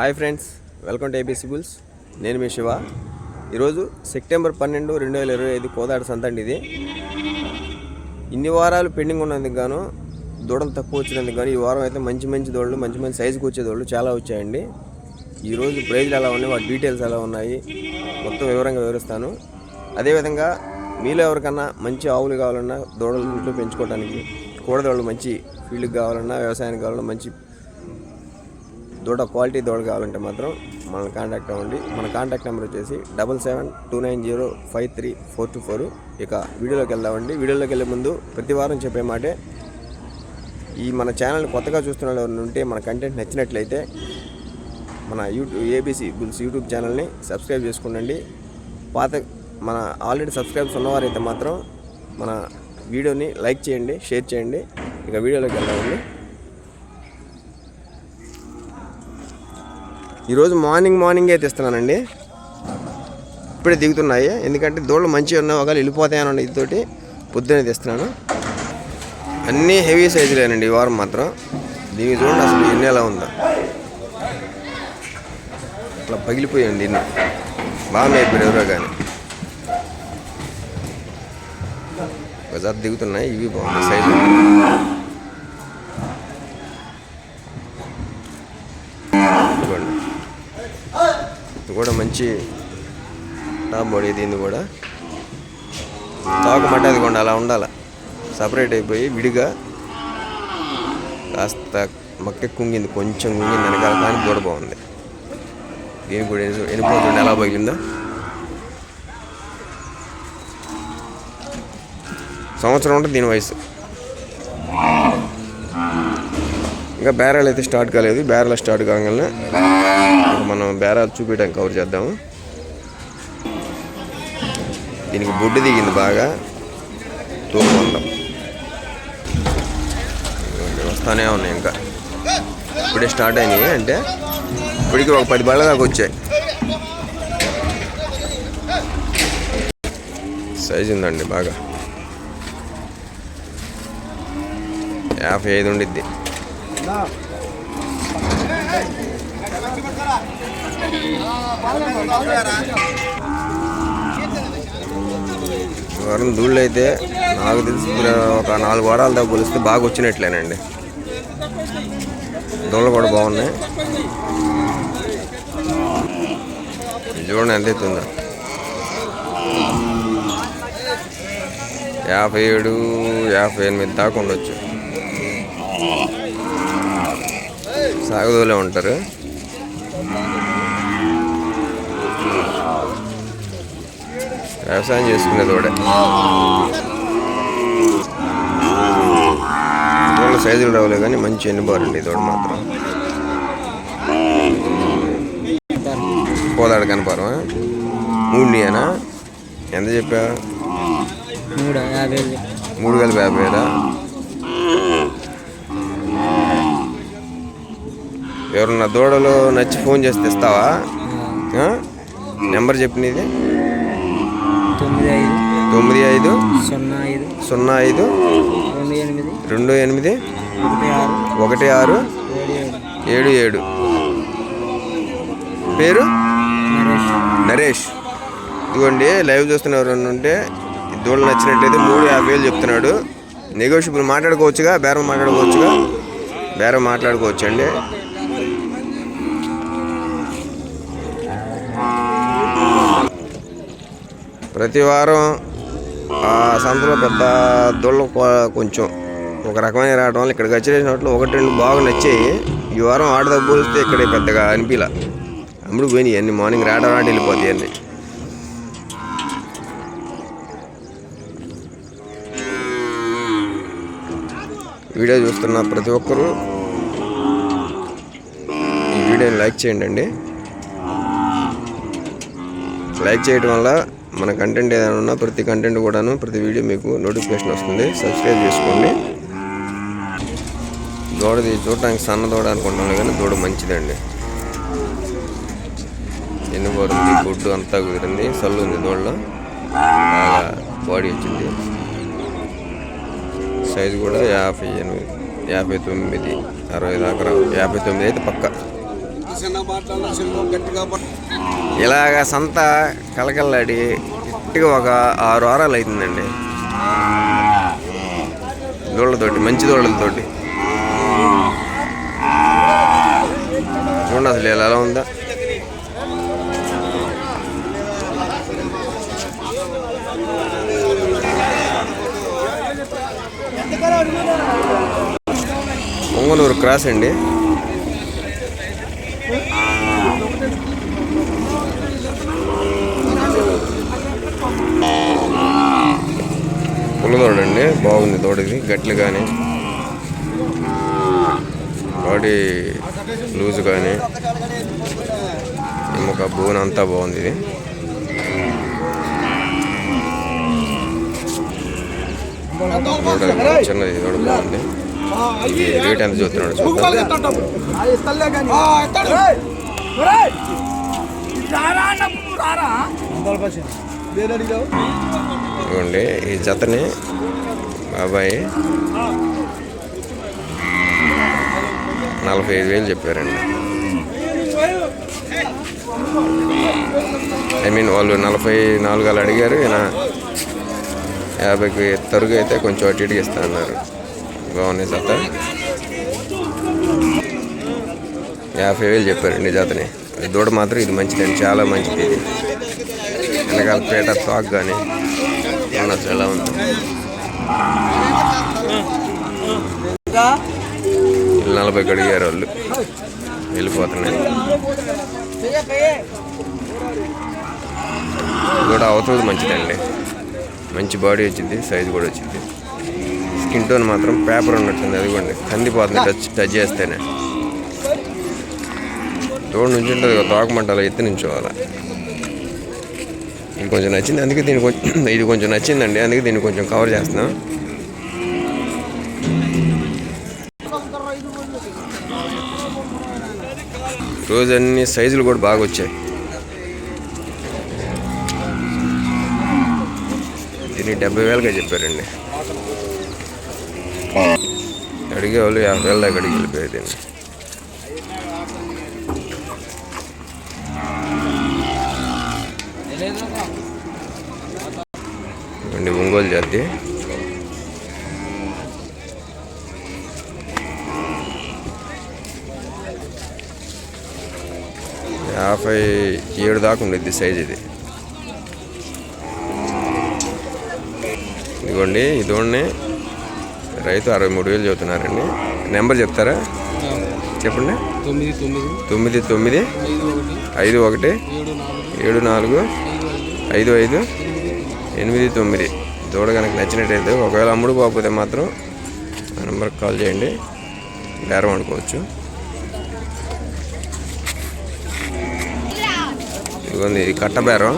Hi friends welcome to ABC bulls నేను మీ శివ. ఈరోజు సెప్టెంబర్ పన్నెండు రెండు వేల ఇరవై ఐదు కోదాడ సంత అండి ఇది. ఇన్ని వారాలు పెండింగ్ ఉన్నందుకు గాను దూడలు తక్కువ వచ్చినందుకు గాను ఈ వారం అయితే మంచి మంచి దూడలు మంచి మంచి సైజుకి వచ్చే దూడలు చాలా వచ్చాయండి. ఈరోజు ప్రైజ్లు ఎలా ఉన్నాయి వాటి డీటెయిల్స్ ఎలా ఉన్నాయి మొత్తం వివరంగా వివరిస్తాను. అదేవిధంగా మీలో ఎవరికన్నా మంచి ఆవులు కావాలన్నా దూడలు ఇంట్లో పెంచుకోవడానికి కూడదోళ్ళు మంచి ఫీల్డ్కి కావాలన్నా వ్యవసాయానికి కావాలన్నా మంచి దూడ క్వాలిటీ దూడ కావాలంటే మాత్రం మనల్ని కాంటాక్ట్ అవ్వండి. మన కాంటాక్ట్ నెంబర్ వచ్చేసి double seven two nine zero five three four two four. ఇక వీడియోలోకి వెళ్దామండి. వీడియోలోకి వెళ్ళే ముందు ప్రతి వారం చెప్పే మాటే ఈ మన ఛానల్ కొత్తగా చూస్తున్న వాళ్ళు ఉంటే మన కంటెంట్ నచ్చినట్లయితే మన యూట్యూబ్ ఏబీసీ బుల్స్ యూట్యూబ్ ఛానల్ని సబ్స్క్రైబ్ చేసుకోండి పాత మన ఆల్రెడీ సబ్స్క్రైబ్స్ ఉన్నవారైతే మాత్రం మన వీడియోని లైక్ చేయండి షేర్ చేయండి. ఇక వీడియోలోకి వెళ్దామండి. ఈరోజు మార్నింగ్ మార్నింగే తెస్తున్నానండి. ఇప్పుడే దిగుతున్నాయి. ఎందుకంటే దూడలు మంచిగా ఉన్నాయి ఒకవేళ వెళ్ళిపోతాయనండి ఇదితోటి పొద్దునే తెస్తున్నాను. అన్నీ హెవీ సైజులేనండి ఈ వారం మాత్రం. దీనికి చూడండి అసలు ఎన్ని ఎలా ఉందో. అట్లా పగిలిపోయింది ఇన్ని. బాగా మేపారు ఎవరో కానీ ఒకసారి దిగుతున్నాయి ఇవి బాగుంది సైజు ఇది కూడా మంచి టాప్ బాడీ దీన్ని కూడా. తాకు మట్టి అది కొండ అలా ఉండాలి. సపరేట్ అయిపోయి విడిగా కాస్త మక్క కుంగింది కొంచెం కుంగింది వెనకాల కానీ కూడా బాగుంది. దీనికి కూడా ఎన్ని ఎలా పగిలిందో. సంవత్సరం ఉంటుంది దీని వయసు. ఇంకా బేరాలు అయితే స్టార్ట్ కాలేదు. బేరాలు స్టార్ట్ కాగానే మనం బేరాలు చూపించడానికి కవర్ చేద్దాము. దీనికి బొడ్డు దిగింది బాగా. తూకం వస్తానే ఉన్నాయి ఇంకా. ఇప్పుడే స్టార్ట్ అయినాయి అంటే ఇప్పటికి ఒక పది బళ్ళ దాకా వచ్చాయి. సైజు ఉందండి బాగా. యాభై ఐదు ఉండిద్ది. వారం ధూళ్ళు అయితే నాకు తెలిసి ఒక నాలుగు వారాలతో పోలిస్తే బాగా వచ్చినట్లేనండి. దూళ్ళు కూడా బాగున్నాయి. చూడండి ఎంత అవుతుందా యాభై ఏడు యాభై ఎనిమిది దాకా ఉండొచ్చు. సాగుదోలే ఉంటారు. వ్యవసాయం చేసుకునేది కూడా దూడ సైజులు రావులే కానీ మంచి ఎన్నిబారండి దూడ మాత్రం. పోదాడు కనపరం మూడునియేనా ఎంత చెప్పా మూడు వేల యాభై వేలా? ఎవరన్నా దూడలు నచ్చి ఫోన్ చేస్తే ఇస్తావా? ఆ? నెంబర్ చెప్పినది? తొమ్మిది ఐదు. తొమ్మిది ఐదు. సున్నా ఐదు. సున్నా ఐదు. రెండు ఎనిమిది. రెండు ఎనిమిది. ఒకటి ఆరు. ఏడు ఏడు. పేరు? నరేష్. ఇదిగోండి లైవ్ చూస్తున్న ఎవరైనా ఉంటే దూడలు నచ్చినట్లయితే మూడు యాభై వేలు చెప్తున్నాడు. నెగోషియబుల్ మాట్లాడుకోవచ్చుగా బేరం మాట్లాడుకోవచ్చుగా? బేరం మాట్లాడుకోవచ్చండి. ప్రతి వారం ఆ సంతలో పెద్ద దొళ్ళు కొంచెం ఒక రకమైన రావడం వల్ల ఇక్కడికి వచ్చేసినట్లు ఒకటి రెండు బాగా నచ్చాయి. ఈ వారం ఆడదా పోలిస్తే ఇక్కడ పెద్దగా అనిపించలే అమ్ముడు పోయినాయి అన్ని. మార్నింగ్ రావడం రాటి వెళ్ళిపోతాయి అన్ని. వీడియో చూస్తున్న ప్రతి ఒక్కరూ ఈ వీడియోని లైక్ చేయండి అండి. లైక్ చేయడం వల్ల మన కంటెంట్ ఏదైనా ఉన్నా ప్రతి కంటెంట్ కూడాను ప్రతి వీడియో మీకు నోటిఫికేషన్ వస్తుంది. సబ్స్క్రైబ్ చేసుకోండి. దూడది చూడటానికి సన్న దూడ అనుకుంటున్నాను కానీ దూడ మంచిదండి. ఎన్ని పడుతుంది గుడ్డు అంతా కుదిరింది. సల్లు ఉంది దూడలో. బాగా బాడీ వచ్చింది. సైజు కూడా యాభై ఎనిమిది యాభై తొమ్మిది అరవై దాకా యాభై తొమ్మిది అయితే పక్క. ఇలాగ సంత కలకల్లాడి గట్టిగా ఒక ఆరు వారాలు అవుతుందండి దోళ్ళతోటి మంచి దోళ్ళతోటి చూడండి అసలు ఇలా ఎలా ఉందా. పొంగనూరు క్రాస్ అండి. పుల్లదోడండి బాగుంది తోడది గట్లు కానీ బాడీ లూజ్ కానీ ఎముక బోన్ అంతా బాగుంది ఇది. చిన్నది ఇది కూడా బాగుంది. ఇది రేట్ ఎంత చూస్తున్నాడు చూద్దాం. ఇవ్వండి ఈ జతని బాబాయ్ నలభై ఐదు వేలు చెప్పారండి. ఐ మీన్ వాళ్ళు నలభై నాలుగు అలా అడిగారు ఈయన యాభైకి తరుగు అయితే కొంచెం అటు ఇటు ఇస్తా అన్నారు. బాగున్నాయి జత. యాభై వేలు చెప్పారండి జతని. దూడ మాత్రం ఇది మంచిదండి చాలా మంచిది ఇది. వెనకాల పేట తాక్ కానీ అసలు ఎలా ఉంది. నలభై అడిగారు వాళ్ళు. వెళ్ళిపోతున్నాయి. కూడా అవుతుంది మంచిదండి. మంచి బాడీ వచ్చింది సైజు కూడా వచ్చింది. స్కిన్ టోన్ మాత్రం పేపర్ ఉన్నట్టుంది అదిగోండి. కందిపోతుంది టచ్ టచ్ చేస్తేనే. తోడు నుంచి ఉంటుంది కదా తోకమంటాలో ఎత్తి నుంచోవాలా. ఇది కొంచెం నచ్చింది. అందుకే దీనికి కొంచెం ఇది కొంచెం నచ్చిందండి. అందుకే దీన్ని కొంచెం కవర్ చేస్తున్నాం. రోజు అన్ని సైజులు కూడా బాగా వచ్చాయి. దీన్ని డెబ్బై వేలుగా చెప్పారండి. అడిగే వాళ్ళు యాభై వేల దాకా అడిగి వెళ్ళిపోయారు ఇవ్వండి ఒంగోలు జాతి యాభై ఏడు దాకా ఉండిద్ది సైజ్ ఇది. ఇదిగోండి ఇదిగోండి రైతు అరవై మూడు వేలు చెబుతున్నారండి. నెంబర్ చెప్తారా? చెప్పండి. తొమ్మిది తొమ్మిది. తొమ్మిది తొమ్మిది. ఐదు ఒకటి. ఏడు నాలుగు. ఐదు ఐదు. ఎనిమిది తొమ్మిది. దూడ కనుక నచ్చినట్టయితే ఒకవేళ అమ్ముడు పోకపోతే మాత్రం ఆ నెంబర్కి కాల్ చేయండి. బేరం అనుకోవచ్చు. ఇదిగోండి ఇది కట్ట బేరం.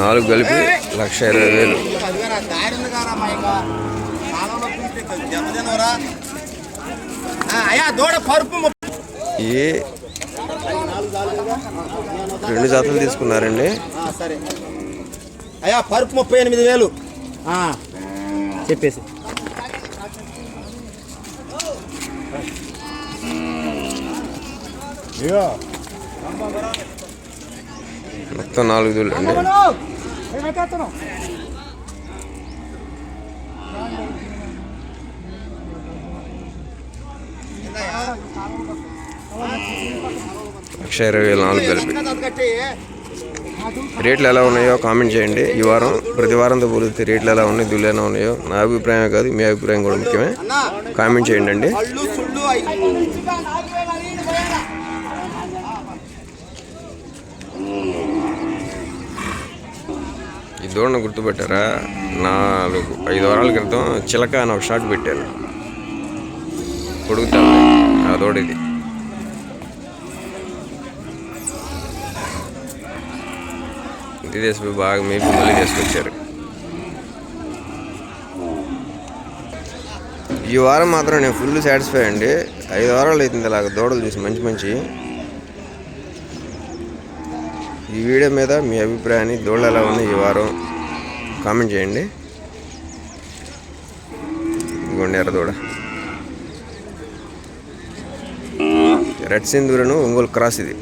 నాలుగు కలిపి లక్ష ఇరవై వేలు. ఏ ఈ రెండు జాతలు తీసుకున్నారండి. అయ్యా పరుపు ముప్పై ఎనిమిది వేలు. ఆ, చెప్పేసి. మొత్తం నాలుగు దూళ్ళు అండి. లక్ష ఇరవై వేలు నాలుగు కలిపి రేట్లు ఎలా ఉన్నాయో కామెంట్ చేయండి. ఈ వారం ప్రతి వారంతో పోలిస్తే రేట్లు ఎలా ఉన్నాయి దుళ్ళు ఎలా ఉన్నాయో నా అభిప్రాయం కాదు మీ అభిప్రాయం కూడా ముఖ్యమే. కామెంట్ చేయండి అండి. ఈ దూడను గుర్తుపెట్టారా? నాలుగు ఐదు వారాల క్రితం చిలక అని ఒక షాట్ పెట్టాను. కొడుకుతా ఆ దూడ ఇది. ఇది బాగా మేపి మళ్ళీ తీసుకొచ్చారు. ఈ వారం మాత్రం నేను ఫుల్ సాటిస్ఫై అండి. ఐదు వారాలు అవుతుంది అలాగ దూడలు చూసి మంచి మంచి. ఈ వీడియో మీద మీ అభిప్రాయాన్ని దూడలు ఎలా ఉన్నాయి ఈ వారం కామెంట్ చేయండి. ఇదిగోండి ఎర్ర దూడ. రెడ్ సింధూరును ఒంగోలు క్రాస్ ఇది.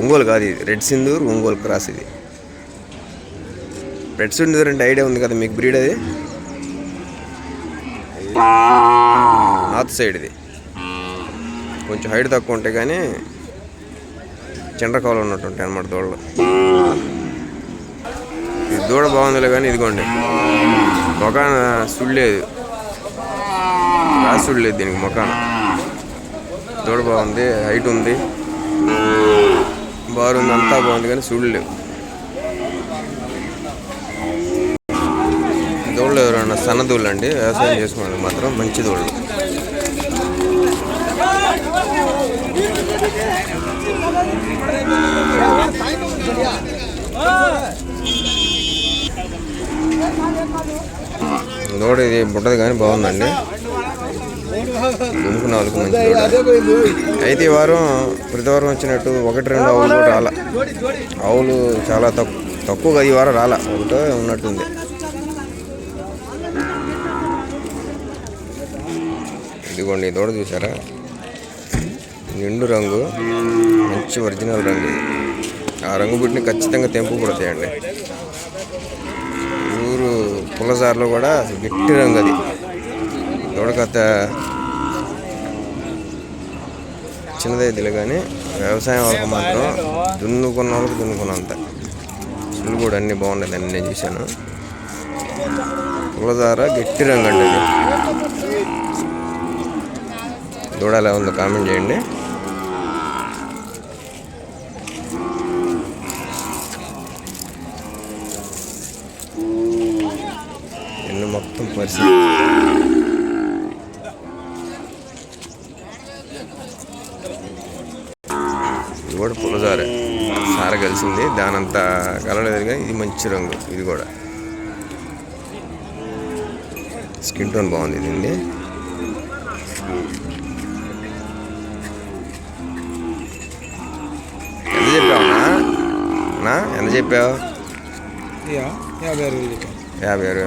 ఒంగోలు కాదు ఇది. రెడ్ సింధూర్ ఒంగోలు క్రాస్ ఇది. రెడ్ సింధూర్ ఐడియా ఉంది కదా మీకు బ్రీడ్ అది? నార్త్ సైడ్ ఇది. కొంచెం హైట్ తక్కువ ఉంటాయి కానీ చండ్రకాలు ఉన్నట్టు ఉంటాయి అన్నమాట దూడలు. ఇది దూడ బాగుందిలే కానీ ఇదిగోండి. మొకాన సుళ్ళేది. రాసి లేదు దీనికి మొకాన దూడ బాగుంది హైట్ ఉంది. బారుంది అంతా బాగుంది కానీ సుళ్ళు లేవు. దూడలు ఎవరైనా సన్న దూళ్ళు అండి వ్యవసాయం చేసుకునేది మాత్రం మంచి దూడలు దూడ ఇది బుట్టది కానీ బాగుందండి. దుమ్ముకు నాలుగు మంచి దూడ అయితే ఈ వారం ప్రతి వారం వచ్చినట్టు ఒకటి రెండు ఆవులు కూడా రాలా. ఆవులు చాలా తక్కువ తక్కువగా ఈ వారం రాలా. ఒకటో ఉన్నట్టుంది. ఇదిగోండి దూడ చూసారా? నిండు రంగు మంచి ఒరిజినల్ రంగు. ఆ రంగు బుట్టిని ఖచ్చితంగా తెంపు పడతాయండి ఊరు పుల్లసార్లో కూడా గట్టి రంగు అది. దూడకత చిన్నదైతులే కానీ వ్యవసాయం వాళ్ళకి మాత్రం దున్నుకున్న వాళ్ళకి దున్నుకున్నంత. సులు కూడా అన్నీ బాగున్నాయి అన్నీ నేను చూశాను. పుల్లదార గట్టి రంగు అండి దూడ ఎలా ఉందో కామెంట్ చేయండి. ఎన్ని మొత్తం పరిస్థితి ఇది కూడా పులజారే సార కలిసింది. దానంతా కలలేదు కానీ ఇది మంచి రంగు. ఇది కూడా. స్కిన్ టోన్ బాగుంది ఇది ఎంత చెప్పావు? యాభై ఆరు వేలు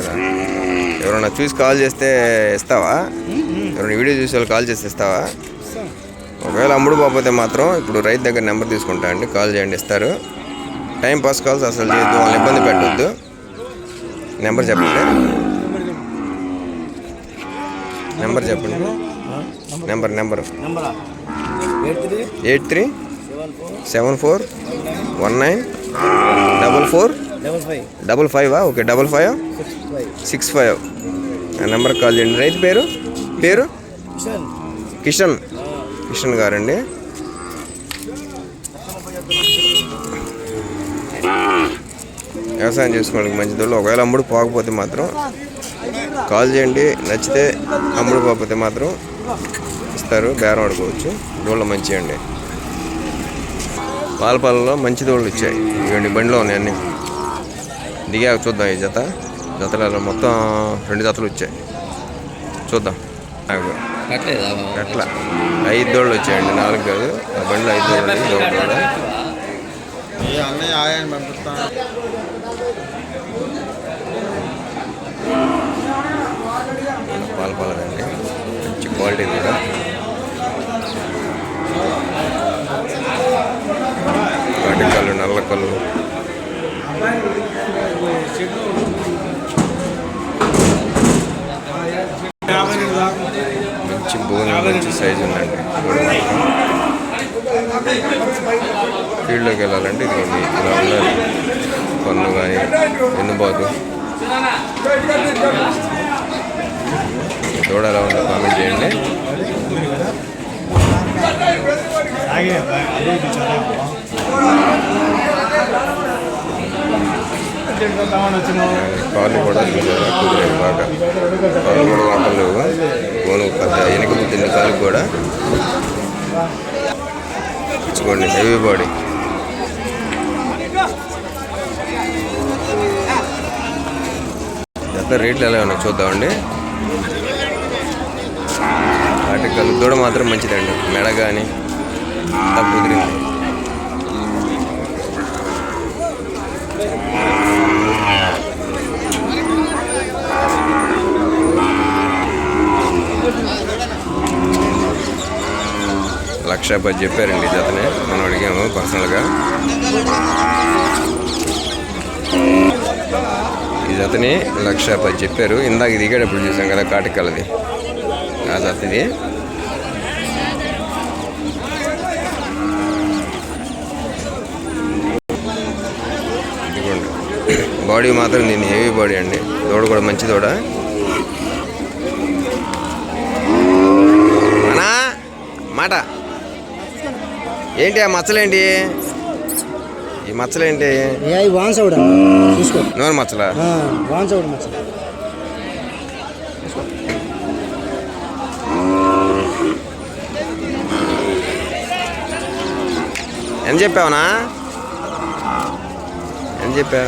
ఎవరన్నా చూసి కాల్ చేస్తే ఇస్తావా? ఎవరైనా వీడియో చూసి వాళ్ళు కాల్ చేస్తే ఇస్తావా? ఒకవేళ అమ్ముడు పోకపోతే మాత్రం ఇప్పుడు రైతు దగ్గర నెంబర్ తీసుకుంటా అండి కాల్ చేయండి ఇస్తారు. టైం పాస్ కాల్స్ అసలు చేయొద్దు వాళ్ళని ఇబ్బంది పెట్టొద్దు. నెంబర్ చెప్పండి. నెంబర్ చెప్పండి. Number number. Eight three seven four one nine double four? Double five. Okay double five. Six five. ఆ నెంబర్ కాల్ చేయండి. రైతు పేరు? పేరు? కిషన్. కిషన్. గారండి. వ్యవసాయం చేసుకోవడానికి మంచి దొడ్లు ఒకవేళ అమ్ముడు పోకపోతే మాత్రం కాల్ చేయండి. నచ్చితే అమ్ముడు పోకపోతే మాత్రం ఇస్తారు. బేరం ఆడుకోవచ్చు. దోళ్ళు మంచిగా అండి. పాలపాలలో మంచి దోళ్ళు ఇచ్చాయి. ఇవ్వండి బండిలో ఉన్నాయి అన్నీ. దిగాక చూద్దాం ఈ జత. జతలలో మొత్తం రెండు జతలు వచ్చాయి. చూద్దాం. అట్లా ఐదు దోళ్ళు వచ్చాయండి. నాలుగు కాదు. ఆ బండిలో ఐదు దోళ్ళు ఉన్నాయి, ఇది ఒకటి కూడా. అన్నయ్య ఆయన పంపిస్తాను. పాల పాలరండి మంచి క్వాలిటీ కూడా. వాటి కళ్ళు నల్ల కళ్ళు మంచి భూమి మంచి సైజు ఉందండి. ఫీల్డ్లోకి వెళ్ళాలంటే ఇది ఇదిగోండి ఇలా ఉండాలి. పన్ను కానీ వెన్నుబాటు దూడ ఎలా ఉందో కామెంట్ చేయండి. కాళ్ళు కూడా చూసారా బాగా కాళ్ళు కూడా వంటలు గోను పెద్ద కాలు కూడా చూడండి హెవీ బాడీ ఎంత రేట్లు ఎలా ఉన్నాయి చూద్దామండి వాటి కళ్ళు దూడ మాత్రం మంచిదండి మెడ కానీ అంతా కుదిరింది. లక్ష పది చెప్పారండి జతనే. మనం అడిగాము పర్సనల్గా ఈ జతని లక్ష పది చెప్పారు. ఇందాక దిగేటప్పుడు చూసాం కదా కాటికలది. ఆ జత బాడీ మాత్రం దీన్ని హెవీ బాడీ అండి. దూడ కూడా మంచి దూడ. అనా మాట. ఏంటి ఆ మచ్చలేంటి? ఈ మచ్చలేంటి? నూనె మచ్చలా? ఎంత చెప్పావునా? ఎంత చెప్పా?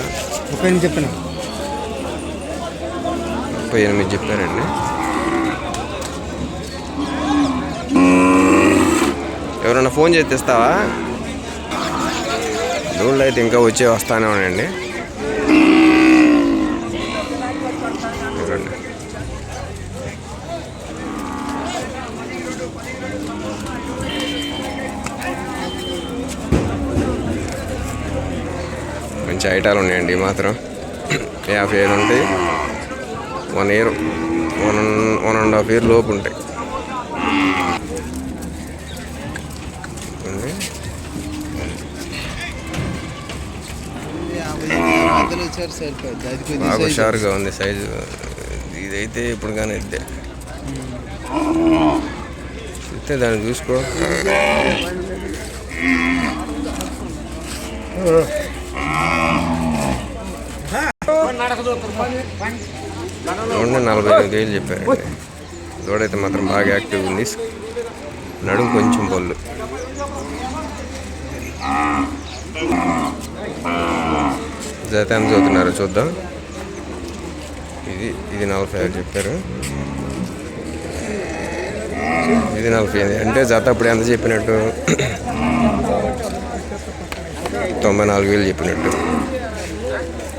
ముప్పై ఎనిమిది చెప్పిన ముప్పై ఎనిమిది చెప్పారండి. ఎవరన్నా ఫోన్ చేసి తెస్తావా దూళ్ళు అయితే ఇంకా వచ్చే వస్తానే ఉన్నాయండి చూడండి మంచి ఐటాలు ఉన్నాయండి మాత్రం. యాభై ఏళ్ళు ఉంటాయి. One year one one and half year లోపు ఉంటాయి. బాగా హుషారుగా ఉంది సైజు. ఇదైతే ఇప్పుడు కానీ ఇద్దే చూస్తే దాన్ని చూసుకో. చూడండి నలభై ఎనిమిది వేలు చెప్పారండి దూడైతే మాత్రం బాగా యాక్టివ్ ఉంది. నడుము కొంచెం పళ్ళు జత ఎంత చదువుతున్నారో చూద్దాం. ఇది ఇది నలభై ఐదు చెప్పారు. ఇది నలభై ఎనిమిది అంటే జత అప్పుడు ఎంత చెప్పినట్టు? తొంభై నాలుగు వేలు చెప్పినట్టు.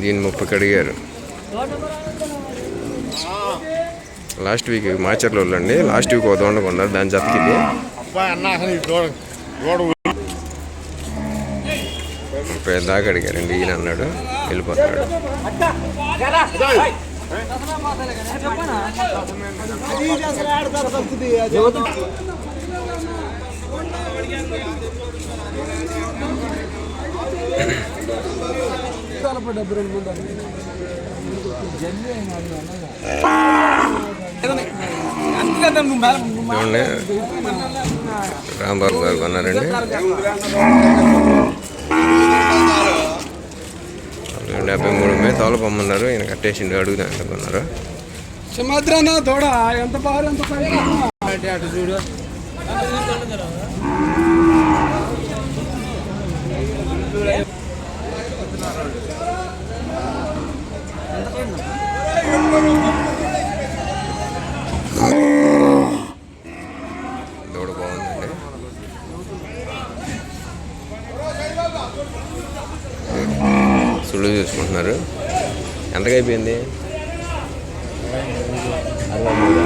దీన్ని ముప్పైకి అడిగారు లాస్ట్ వీక్ మాచర్లో అండి లాస్ట్ వీక్ ఒక దొండ కొన్నారు. దాని జతకి ఇది. ముప్పై దాకా అడిగారండి ఈయన అన్నాడు. వెళ్ళిపోతున్నాడు. చూడండి రాంబాబు గారు కొన్నారండి. డెబ్బై మూడు మేతాలు పొమ్మన్నారు ఈయన కట్టేసిండు అడుగుదా ఎంత కొన్నారు. సుమద్రన్న తోడ ఎంత బాగా ఎంత అటు చూడు. దూడ బాగుందండి. సుళ్ళు చూసుకుంటున్నారు. ఎంతగా అయిపోయింది అరవై మూడు